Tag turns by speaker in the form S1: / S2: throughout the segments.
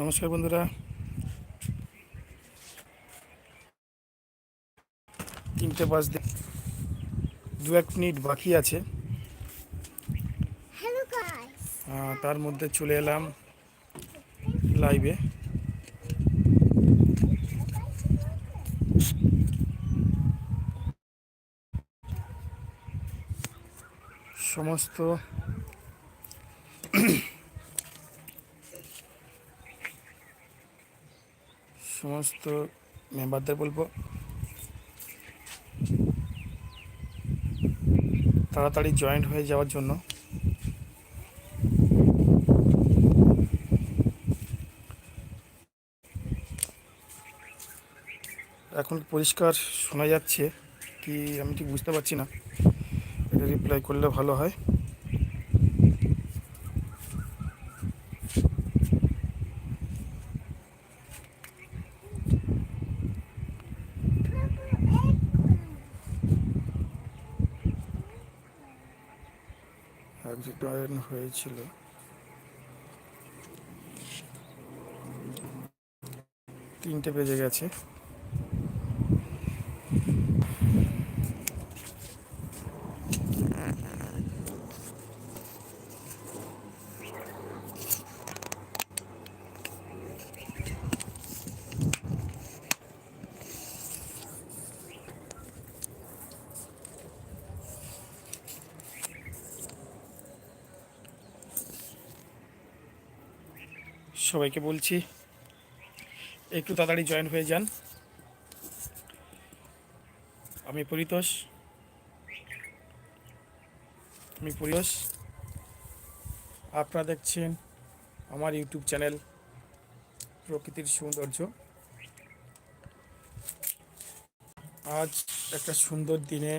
S1: নমস্কার বন্ধুরা। তিনটে বাজতে দু এক মিনিট বাকি আছে। তার মধ্যে চলে এলাম লাইভে সমস্ত সমস্ত মেম্বারদের বলব, তাড়াতাড়ি জয়েন্ট হয়ে যাওয়ার জন্য। এখন পরিষ্কার শোনা যাচ্ছে কি আমি ঠিক বুঝতে পারছি না। এটা রিপ্লাই করলে ভালো হয় জয়েন হয়েছিল। তিনটে বেজে গেছে। সবাইকে বলছি, একটু তাড়াতাড়ি জয়েন হয়ে যান। আমি পরিতোষ। আমি পরিতোষ। আপনারা দেখছেন আমার ইউটিউব চ্যানেল প্রকৃতির সৌন্দর্য। আজ একটা সুন্দর দিনে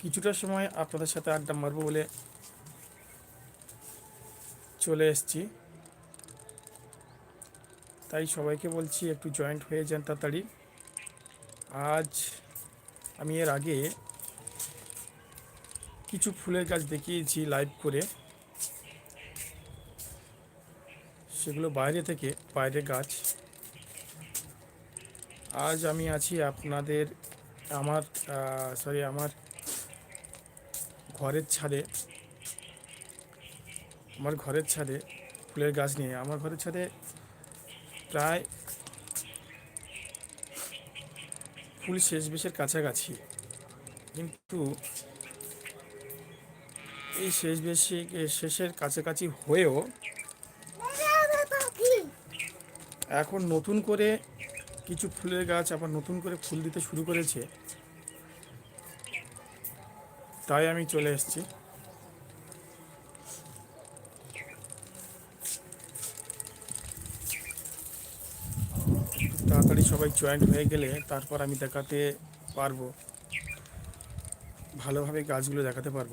S1: কিছুটা সময় আপনাদের সাথে আড্ডা মারবো বলে চলে এসেছি। তাই সবাইকে বলছি একটু জয়েন্ট হয়ে যান তাড়াতাড়ি। আজ আমি এর আগে কিছু ফুলের গাছ দেখিয়েছি লাইভ করে। সেগুলো বাইরে থেকে, বাইরে গাছ। আজ আমি আছি আপনাদের আমার সরি আমার ঘরের ছাদে। আমার ঘরের ছাদে ফুলের গাছ নিয়ে, আমার ঘরের ছাদে প্রায় ফুল শেষ বেশের কাছাকাছি। কিন্তু এই শেষ বেশি শেষের কাছাকাছি হয়েও এখন নতুন করে কিছু ফুলের গাছ আবার নতুন করে ফুল দিতে শুরু করেছে। তাই আমি চলে এসেছি তাড়াতাড়ি সবাই জয়েন্ট হয়ে গেলে তারপর আমি দেখাতে পারব। ভালোভাবে গাছগুলো দেখাতে পারব।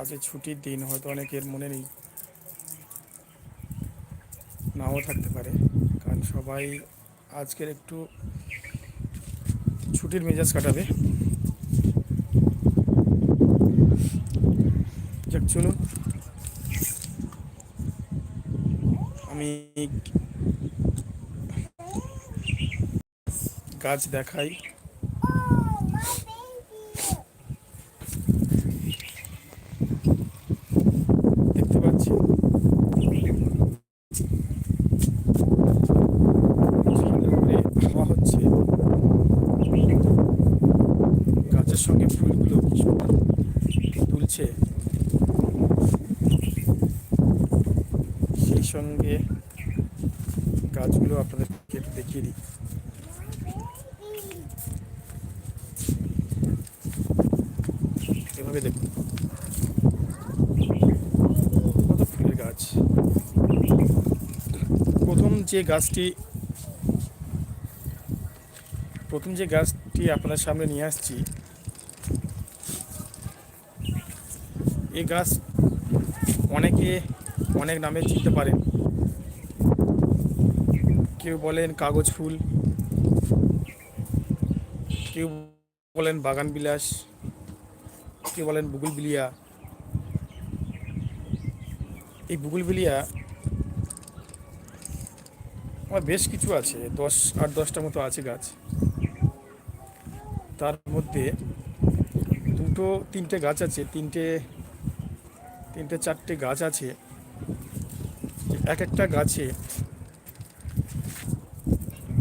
S1: আজকে ছুটির দিন, হয়তো অনেকের মনে নেই। নাও থাকতে পারে, কারণ সবাই আজকের একটু ছুটির মেজাজ কাটাবে যাক চলুন। আমি গাছ দেখাই দেখতে পাচ্ছি ভালো করে হাওয়া হচ্ছে গাছের সঙ্গে ফুলগুলো কি সুন্দর তুলছে সেই সঙ্গে গাছগুলো আপনাদেরকে একটু দেখিয়ে দিই। এভাবে দেখুন। ফুলের গাছ। প্রথম যে গাছটি, প্রথম যে গাছটি আপনার সামনে নিয়ে আসছি এই গাছ অনেকে অনেক নামে চিনতে পারেন। কেউ বলেন কাগজ ফুল। কেউ বলেন বাগান বিলাস। কেউ বলেন বুগুল বিলিয়া। এই বুগুল বিলিয়া আমার বেশ কিছু আছে, দশ, আট, দশটা মতো আছে গাছ। তার মধ্যে দুটো, তিনটে গাছ আছে, তিনটে তিনটে, চারটে গাছ আছে। এক একটা গাছে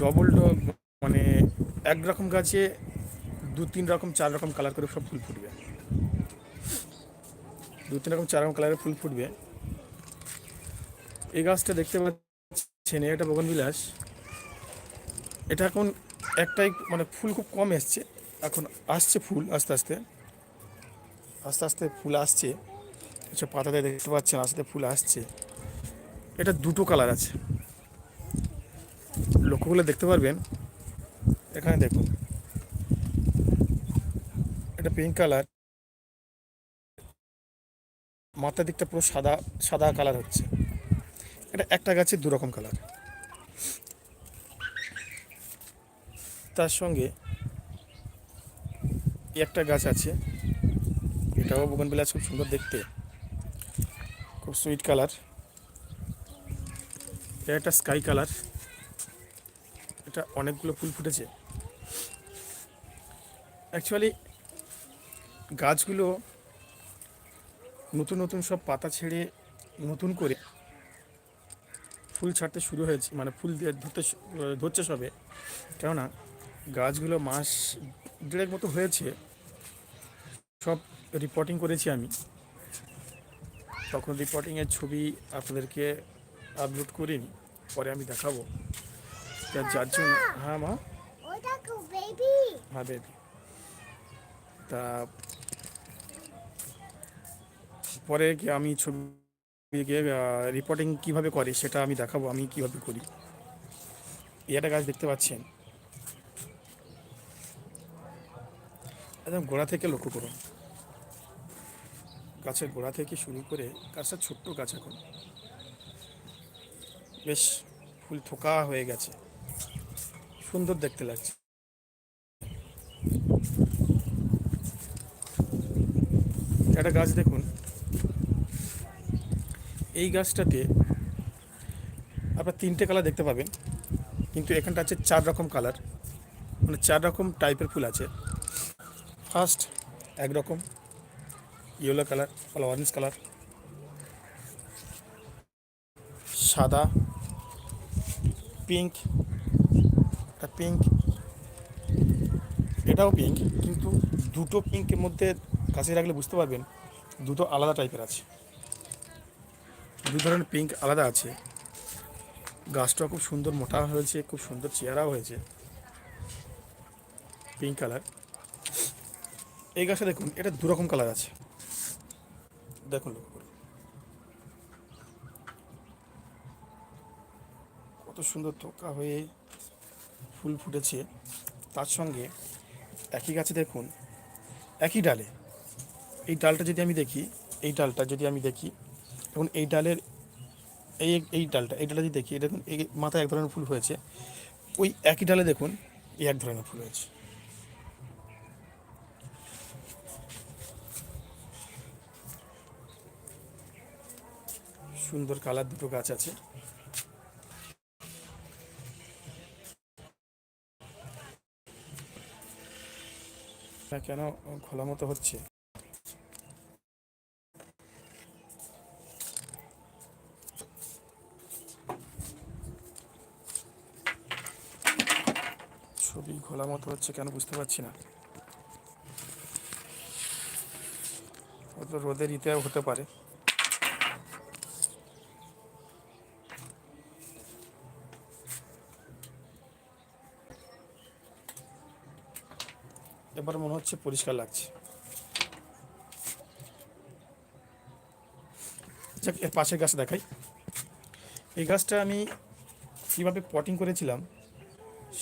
S1: ডবল মানে এক রকম গাছে দু, তিন রকম, চার রকম কালার করে সব ফুল ফুটবে। দু, তিন রকম, চার রকম কালারের ফুল ফুটবে। এই গাছটা দেখতে পাচ্ছেন, এটা বগন বিলাস এটা এখন একটাই মানে ফুল খুব কম এসছে। এখন আসছে ফুল আস্তে আস্তে। আস্তে আস্তে ফুল আসছে। এসব পাতাতে দেখতে পাচ্ছেন আস্তে ফুল আসছে। এটা দুটো কালার আছে। লক্ষ্য করলে দেখতে পারবেন, এখানে দেখুন, এটা পিঙ্ক কালার মাথার দিকটা পুরো সাদা সাদা কালার হচ্ছে। এটা একটা গাছের দু রকম কালার তার সঙ্গে একটা গাছ আছে, এটাও বিলাস খুব সুন্দর দেখতে, খুব সুইট কালার এটা একটা স্কাই কালার এটা অনেকগুলো ফুল ফুটেছে। অ্যাকচুয়ালি গাছগুলো নতুন নতুন সব পাতা ছেড়ে নতুন করে ফুল ছাড়তে শুরু হয়েছে মানে ফুল দিয়ে ধরতে ধরছে সবে। কেননা, গাছগুলো মাস দেড়েক মতো হয়েছে। সব রিপোর্টিং করেছি আমি। তখন রিপোর্টিংয়ের ছবি আপনাদেরকে আপলোড করিনি পরে আমি দেখাবো। যার জন্য হ্যাঁ মা? হ্যাঁ বেবি তা পরে কি আমি ছবি গিয়ে রিপোর্টিং কীভাবে করে সেটা আমি দেখাবো আমি কীভাবে করি? একটা গাছ দেখতে পাচ্ছেন? একদম গোড়া থেকে লক্ষ্য করুন। গাছের গোড়া থেকে শুরু করে গাছটা ছোট্ট গাছ এখন। বেশ ফুল থোকা হয়ে গেছে। সুন্দর দেখতে লাগছে। একটা গাছ দেখুন। এই গাছটাতে আপনার তিনটে কালার দেখতে পাবেন, কিন্তু এখানটা আছে চার রকম কালার। মানে চার রকম টাইপের ফুল আছে। ফার্স্ট একরকম ইয়েলো কালার অরেঞ্জ কালার। সাদা পিঙ্ক একটা পিঙ্ক এটাও পিঙ্ক কিন্তু দুটো পিঙ্কের মধ্যে কাছে রাখলে বুঝতে পারবেন দুটো আলাদা টাইপের আছে। দু ধরনের পিঙ্ক আলাদা আছে। গাছটা খুব সুন্দর মোটা হয়েছে, খুব সুন্দর চেহারাও হয়েছে। পিঙ্ক কালার এই গাছটা দেখুন, এটা দু রকম কালার আছে দেখুন লক্ষ্য করুন কত সুন্দর থোকা হয়ে ফুল ফুটেছে। তার সঙ্গে একই গাছে দেখুন, একই ডালে। এই ডালটা যদি আমি দেখি, এই ডালটা যদি আমি দেখি এখন এই ডালের এই এই ডালটা এই ডালটা যদি দেখি দেখুন, এই মাথায় এক ধরনের ফুল হয়েছে। ওই একই ডালে দেখুন, এই এক ধরনের ফুল হয়েছে। সুন্দর কালার দুটো গাছ আছে। কেন খোলা মতো হচ্ছে? ছবি খোলা মতো হচ্ছে কেন বুঝতে পারছি না। রোদের ইতে হতে পারে। এবার মনে হচ্ছে পরিষ্কার লাগছে। যাক, এর পাশের গাছ দেখাই। এই গাছটা আমি কীভাবে পটিং করেছিলাম,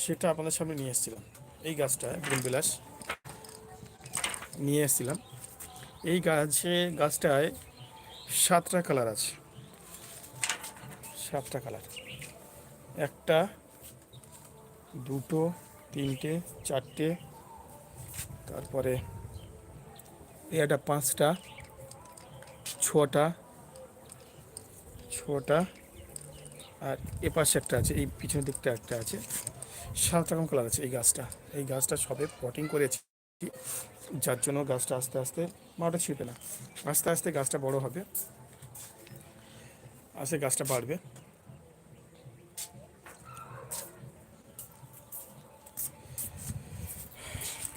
S1: সেটা আপনাদের সামনে নিয়ে এসেছিলাম। এই গাছটা বিলাস নিয়ে এসেছিলাম। এই গাছে, গাছটায় সাতটা কালার আছে। সাতটা কালার একটা, দুটো, তিনটে, চারটে তারপরে একটা পাঁচটা, ছটা ছটা, আর এ পাশে একটা আছে, এই পিছনের দিকটা একটা আছে সাত রকম কালার আছে এই গাছটা। এই গাছটা সবে পটিং করেছি, যার জন্য গাছটা আস্তে আস্তে মাটা ছিপে না। আস্তে আস্তে গাছটা বড় হবে আস্তে গাছটা বাড়বে।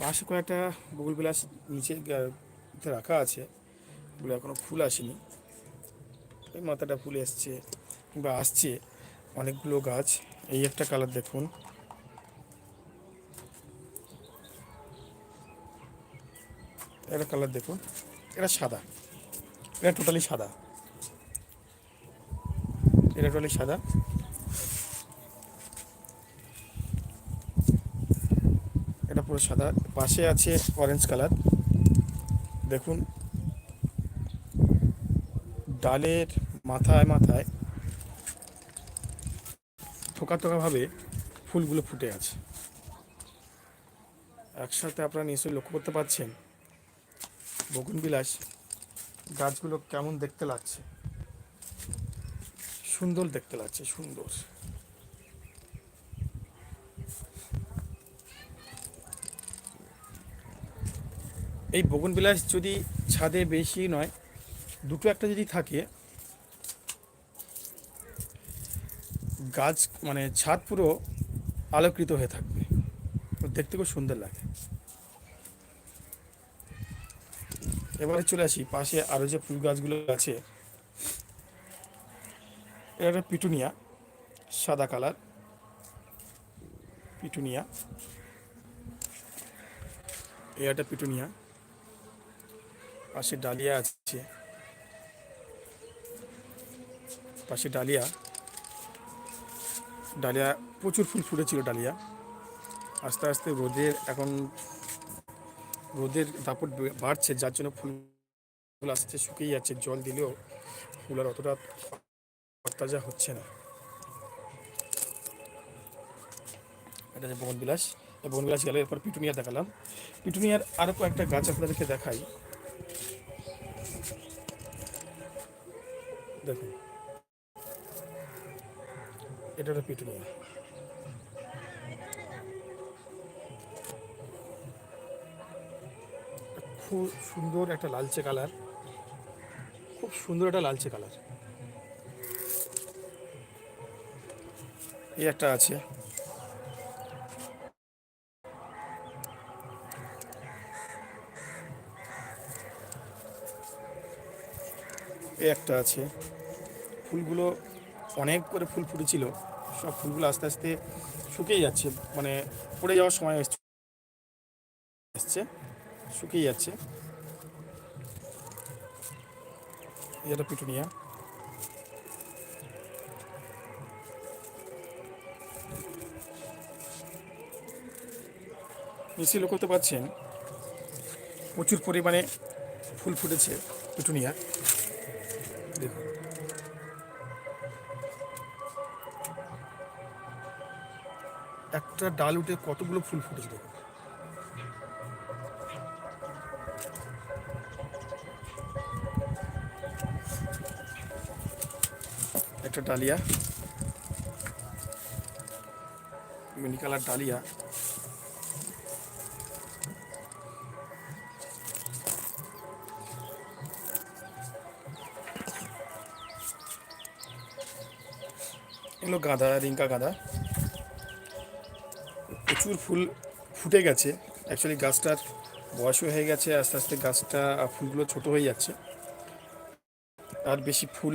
S1: পাশে কয়েকটা বগুল বিলাস নিচে রাখা আছে। ওগুলো এখনও ফুল আসেনি। এই মাথাটা ফুল এসছে কিংবা আসছে। অনেকগুলো গাছ। এই একটা কালার দেখুন। একটা কালার দেখুন। এটা সাদা। এটা টোটালি সাদা। এটা টোটালি সাদা। পুরো সাদা। পাশে আছে অরেঞ্জ কালার দেখুন, ডালের মাথায় মাথায় থোকা থোকাভাবে ফুলগুলো ফুটে আছে। একসাথে আপনারা নিশ্চয়ই লক্ষ্য করতে পারছেন বকুনবিলাস গাছগুলো কেমন দেখতে লাগছে। সুন্দর দেখতে লাগছে, সুন্দর। এই বগুনবিলাস যদি ছাদে বেশি নয়, দুটো একটা যদি থাকে, গাছ মানে ছাদ পুরো আলোকৃত হয়ে থাকবে। দেখতে খুব সুন্দর লাগে। এবারে চলে আসি, পাশে আরও যে ফুল গাছগুলো আছে এটা একটা পিটুনিয়া, সাদা কালার পিটুনিয়া। এই একটা পিটুনিয়া। পাশে ডালিয়া আছে। পাশে ডালিয়া। ডালিয়া, প্রচুর ফুল ফুটেছিল ডালিয়া। আস্তে আস্তে রোদের এখন, রোদের দাপট বাড়ছে, যার জন্য ফুল ফুল আসছে, শুকিয়ে যাচ্ছে, জল দিলেও ফুল আর অতটা তাজা হচ্ছে না। এটা যে বনবিলাস। বনবিলাস গেলে এরপর পিটুনিয়া দেখালাম। পিটুনিয়ার আরও কয়েকটা গাছ আপনাদেরকে দেখাই। দেখুন। এটা হলো পিটুনিয়া খুব সুন্দর একটা লালচে কালার। খুব সুন্দর একটা লালচে কালার। এই একটা আছে। এই একটা আছে। ফুলগুলো অনেক করে ফুল ফুটেছিল। সব ফুলগুলো আস্তে আস্তে শুকিয়ে যাচ্ছে। মানে পড়ে যাওয়ার সময় এসছে। শুকিয়ে যাচ্ছে। এটা পিটুনিয়া। নিশ্চয়ই লক্ষ্য করতে পারছেন। প্রচুর পরিমাণে ফুল ফুটেছে পিটুনিয়া। একটা ডাল উঠে কতগুলো ফুল ফুটেছে দেখুন। একটা ডালিয়া। Mini colour dahlia. এগুলো গাঁদা, রিঙ্কা গাঁদা। প্রচুর ফুল ফুটে গেছে। অ্যাকচুয়ালি গাছটার বয়সও হয়ে গেছে, আস্তে আস্তে গাছটা ফুলগুলো ছোট হয়ে যাচ্ছে। আর বেশি ফুল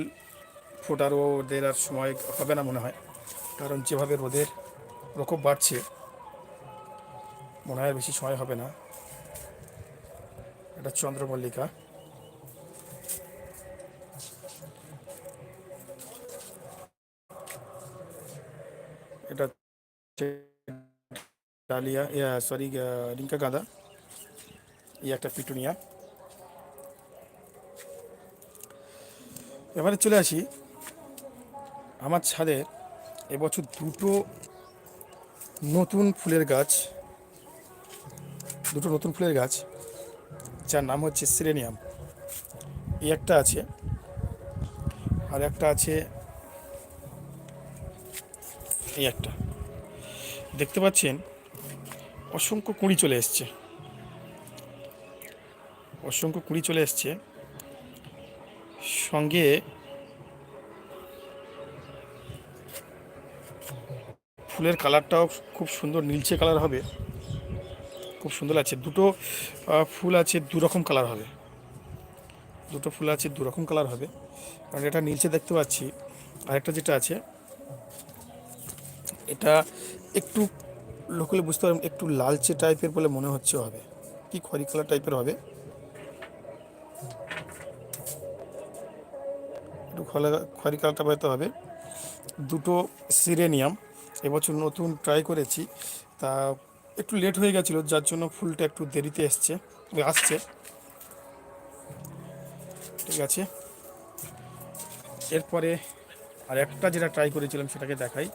S1: ফোটারও ওদের আর সময় হবে না মনে হয়। কারণ যেভাবে রোদের প্রকোপ বাড়ছে, মনে হয় বেশি সময় হবে না। এটা চন্দ্রমল্লিকা। এটা ডালিয়া সরি রিঙ্কা গাঁদা এই একটা পিটুনিয়া এবারে চলে আসি আমার ছাদে এবছর দুটো নতুন ফুলের গাছ দুটো নতুন ফুলের গাছ যার নাম হচ্ছে সিরেনিয়াম এই একটা আছে আর একটা আছে এই একটা দেখতে পাচ্ছেন অসংখ্য কুঁড়ি চলে এসছে। অসংখ্য কুঁড়ি চলে এসছে। সঙ্গে ফুলের কালারটাও খুব সুন্দর নীলচে কালার হবে। খুব সুন্দর আছে দুটো ফুল আছে দু রকম কালার হবে। দুটো ফুল আছে দু রকম কালার হবে। কারণ এটা নীলচে দেখতে পাচ্ছি। আরেকটা যেটা আছে, এটা একটু লোকালে বুঝতে পারবেন, একটু লালচে টাইপের বলে মনে হচ্ছে হবে। কি খয়রি কালার টাইপের হবে? একটু খয়রি কালারটা হয়তো হবে। দুটো সিরেনিয়াম এবছর নতুন ট্রাই করেছি। তা একটু লেট হয়ে গেছিল, যার জন্য ফুলটা একটু দেরিতে এসছে, আসছে। ঠিক আছে। এরপরে আর একটা যেটা ট্রাই করেছিলাম সেটাকে দেখাই।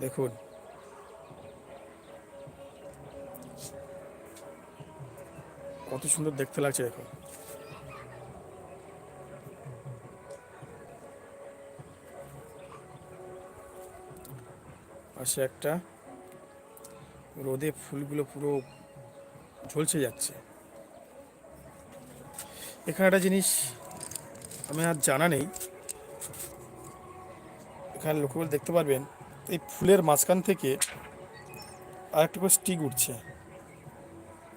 S1: দেখুন। কত সুন্দর দেখতে লাগছে দেখুন পাশে একটা রোদে ফুলগুলো পুরো ঝলসে যাচ্ছে। এখানে একটা জিনিস আমি আর জানা নেই। এখানে লক্ষ্য দেখতে পারবেন, এই ফুলের মাঝখান থেকে আর একটা করে স্টিক উঠছে।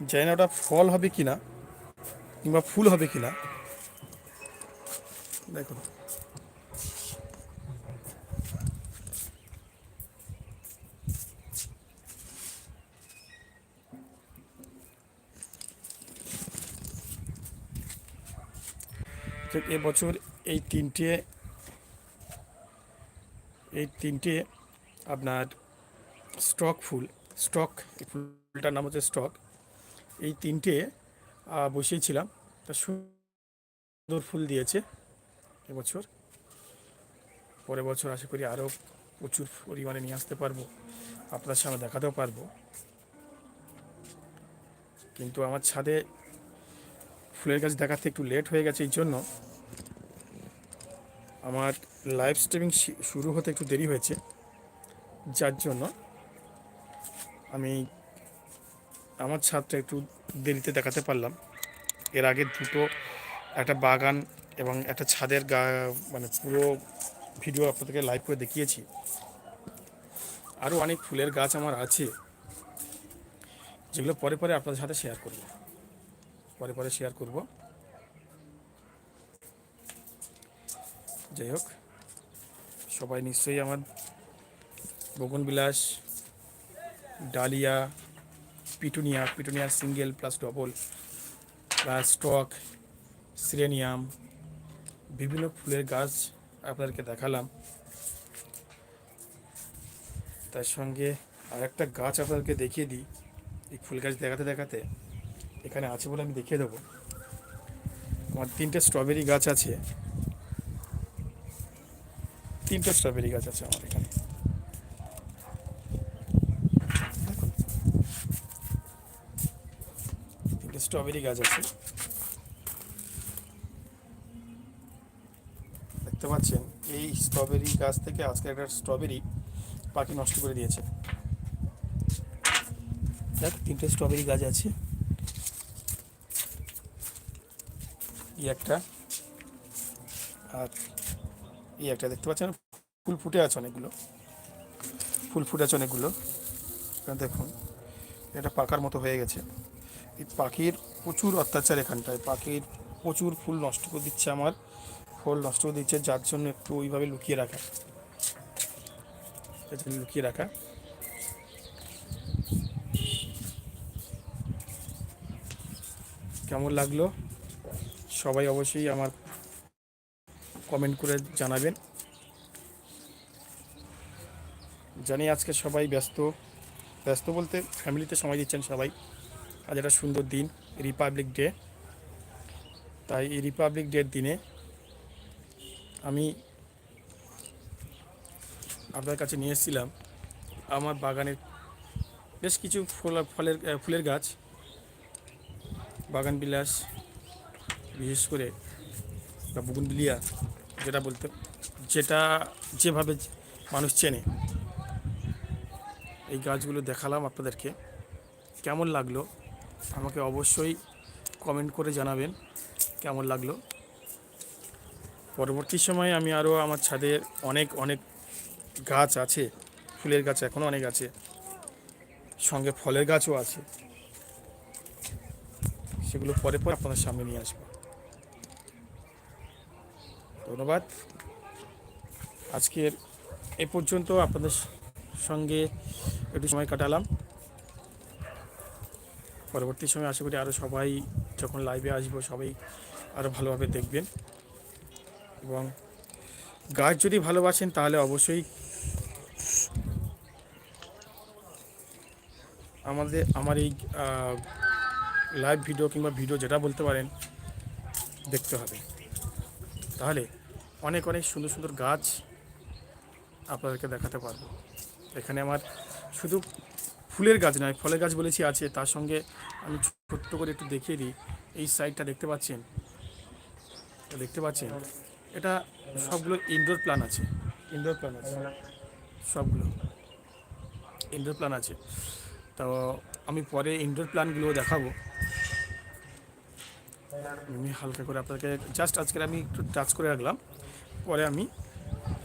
S1: জানি না ওটা ফল হবে কি না কিংবা ফুল হবে কিনা। দেখুন। তো এবছর এই তিনটে এই তিনটে আপনার স্টক ফুল, স্টক ফুলটার নাম হচ্ছে স্টক। এই তিনটে বসিয়েছিলাম। তা সুন্দর ফুল দিয়েছে এবছর। পরের বছর আশা করি আরও প্রচুর পরিমাণে নিয়ে আসতে পারব। আপনার সামনে দেখাতেও পারব। কিন্তু আমার ছাদে ফুলের গাছ দেখাতে একটু লেট হয়ে গেছে এই জন্য আমার লাইভ স্ট্রিমিং শুরু হতে একটু দেরি হয়েছে। যার জন্য আমি আমার ছাদটা একটু দেরিতে দেখাতে পারলাম। এর আগে দুটো একটা বাগান এবং একটা ছাদের গা মানে পুরো ভিডিও আপনাদেরকে লাইভ করে দেখিয়েছি। আরও অনেক ফুলের গাছ আমার আছে, যেগুলো পরে পরে আপনাদের সাথে শেয়ার করব। পরে পরে শেয়ার করব। যাই হোক, সবাই নিশ্চয়ই আমার bougainvillea dahlia petunia petunia single plus double plus stock geranium বিভিন্ন ফুলের গাছ আপনাদেরকে দেখালাম। তার সঙ্গে আর একটা গাছ আপনাদেরকে দেখিয়ে দিই। এই ফুল গাছ দেখাতে দেখাতে এখানে আছে বলে আমি দেখিয়ে দেবো। আমার তিনটে স্ট্রবেরি গাছ আছে। তিনটে স্ট্রবেরি গাছ আছে আমার এখানে দেখুন। তিনটে স্ট্রবেরি গাছ আছে। দেখতে পাচ্ছেন, এই স্ট্রবেরি গাছ থেকে আজকে একটা স্ট্রবেরি পাখি নষ্ট করে দিয়েছে। দেখ, তিনটে স্ট্রবেরি গাছ আছে। এই একটা, আর এই একটা দেখতে পাচ্ছেন, ফুল ফুটে আছে অনেকগুলো। ফুল ফুটে আছে অনেকগুলো। দেখুন, এটা পাকার মতো হয়ে গেছে। পাখির প্রচুর অত্যাচার এখানটায়। পাখির প্রচুর ফুল নষ্ট করে দিচ্ছে আমার, ফল নষ্ট করে দিচ্ছে, যার জন্য একটু ওইভাবে লুকিয়ে রাখা। লুকিয়ে রাখা। কেমন লাগল? সবাই অবশ্যই আমার কমেন্ট করে জানাবেন। জানি আজকে সবাই ব্যস্ত। ব্যস্ত বলতে ফ্যামিলিতে সময় দিচ্ছেন সবাই। আজ একটা সুন্দর দিন রিপাবলিক ডে তাই এই রিপাবলিক ডের দিনে আমি আপনার কাছে নিয়ে এসেছিলাম আমার বাগানের বেশ কিছু ফুল, ফলের ফুলের গাছ। বাগান বিলাস, বিশেষ করে বা বুগুনবিলিয়া যেটা বলতে, যেটা যেভাবে মানুষ চেনে। এই গাছগুলো দেখালাম আপনাদেরকে। কেমন লাগল? আমাকে অবশ্যই কমেন্ট করে জানাবেন কেমন লাগল। পরবর্তী সময়ে আমি আরও আমার ছাদে অনেক অনেক গাছ আছে, ফুলের গাছ এখনও অনেক আছে, সঙ্গে ফলের গাছও আছে। সেগুলো পরে পরে আপনাদের সামনে নিয়ে আসব। ধন্যবাদ। আজকের এ পর্যন্ত আপনাদের সঙ্গে একটু সময় কাটালাম। পরবর্তী সময় আশা করি আরও সবাই যখন লাইভে আসব, সবাই আরও ভালোভাবে দেখবেন। এবং গাছ যদি ভালোবাসেন, তাহলে অবশ্যই আমাদের, আমার এই লাইভ ভিডিও কিংবা ভিডিও যেটা বলতে পারেন, দেখতে হবে। তাহলে অনেক অনেক সুন্দর সুন্দর গাছ আপনাদেরকে দেখাতে পারব। এখানে আমার শুধু ফুলের গাছ নয় ফলের গাছ বলেছি আছে তার সঙ্গে আমি ছোট্ট করে একটু দেখিয়ে দিই। এই সাইডটা দেখতে পাচ্ছেন? দেখতে পাচ্ছেন? এটা সবগুলো ইনডোর প্ল্যান আছে। ইনডোর প্ল্যান আছে। সবগুলো ইনডোর প্ল্যান আছে। তো আমি পরে ইনডোর প্ল্যানগুলো দেখাবো। আমি হালকা করে আপনাকে জাস্ট আজকের আমি একটু টাচ করে রাখলাম। পরে আমি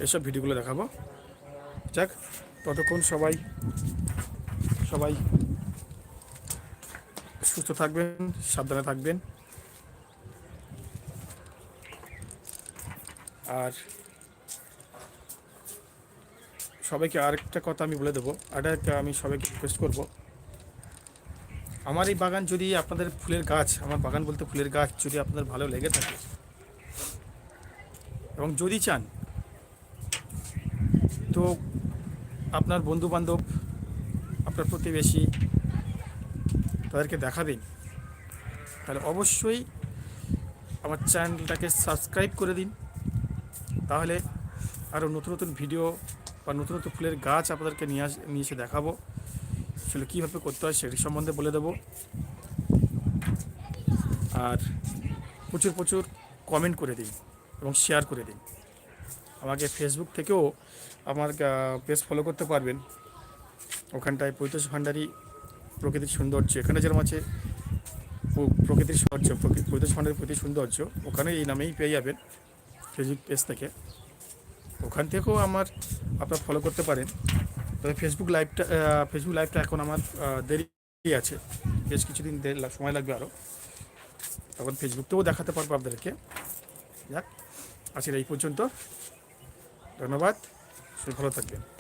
S1: এসব ভিডিওগুলো দেখাবো। যাক ততক্ষণ সবাই সবাই। সুস্থ থাকবেন, সাবধানে থাকবেন। আর সবাইকে আরেকটা কথা আমি বলে দেবো। আরেকটা আমি সবাইকে রিকোয়েস্ট করব। আমার এই বাগান যদি আপনাদের ফুলের গাছ, আমার বাগান বলতে ফুলের গাছ যদি আপনাদের ভালো লেগে থাকে, এবং যদি চান, তো আপনার বন্ধু বান্ধব আপনার প্রতিবেশী তাদেরকে দেখাবেন, তাহলে অবশ্যই আমার চ্যানেলটাকে সাবস্ক্রাইব করে দিন। তাহলে আরও নতুন নতুন ভিডিও বা নতুন নতুন ফুলের গাছ আপনাদেরকে নিয়ে আস, নিয়ে এসে দেখাবো। সেগুলো কীভাবে করতে হয় সেটি সম্বন্ধে বলে দেবো। আর প্রচুর প্রচুর কমেন্ট করে দিন এবং শেয়ার করে দিন। আমাকে ফেসবুক থেকেও আমার পেজ ফলো করতে পারবেন। ওখানটায় পৈতোষ ভাণ্ডারী প্রকৃতির সৌন্দর্য, এখানে যেরকম আছে প্রকৃতির সৌন্দর্য পৈতোষ ভাণ্ডারী প্রকৃতির সৌন্দর্য, ওখানে এই নামেই পেয়ে যাবেন ফেসবুক পেজ থেকে। ওখান থেকেও আমার আপনার ফলো করতে পারেন। তবে ফেসবুক লাইভটা ফেসবুক লাইভটা এখন আমার দেরি আছে। বেশ কিছুদিন সময় লাগবে আরও তখন ফেসবুকতেও দেখাতে পারব আপনাদেরকে। যাক, আজকের এই পর্যন্ত। ধন্যবাদ। সবাই ভালো থাকবেন।